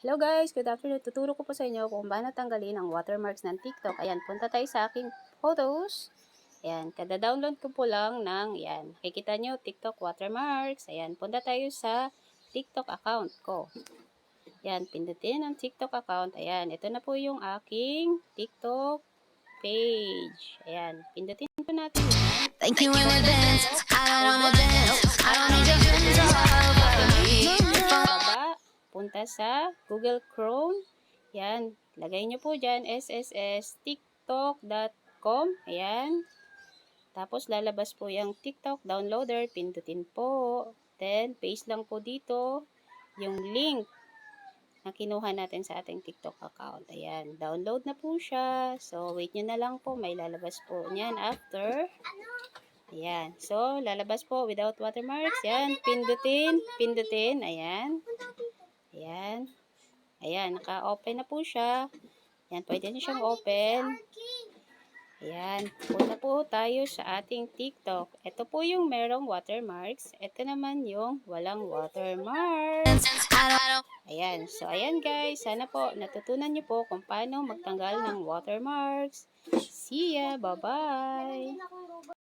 Hello guys, good afternoon. Tuturo ko po sa inyo kung paano tanggalin ang watermarks ng TikTok. Ayan, punta tayo sa aking photos. Ayan, kada download ko po lang ng, ayan, nakikita nyo, TikTok watermarks. Ayan, punta tayo sa TikTok account ko. Ayan, pindutin ang TikTok account. Ayan, ito na po yung aking TikTok page. Ayan, pindutin po natin. Thank you in advance. I don't wanna dance. Punta sa Google Chrome. Yan, lagay nyo po dyan, ssstiktok.com. Ayan. Tapos, lalabas po yung TikTok downloader. Pindutin po. Then, paste lang po dito yung link na kinuha natin sa ating TikTok account. Ayan, download na po siya. So, wait nyo na lang po. May lalabas po niyan after. Ayan. So, lalabas po without watermarks. Yan. Pindutin. Pindutin. Ayan. Ayan. Naka-open na po siya. Ayan. Pwede na siyang open. Ayan. Punta po tayo sa ating TikTok. Ito po yung merong watermarks. Ito naman yung walang watermarks. Ayan. So, ayan guys. Sana po natutunan niyo po kung paano magtanggal ng watermarks. See ya. Bye-bye.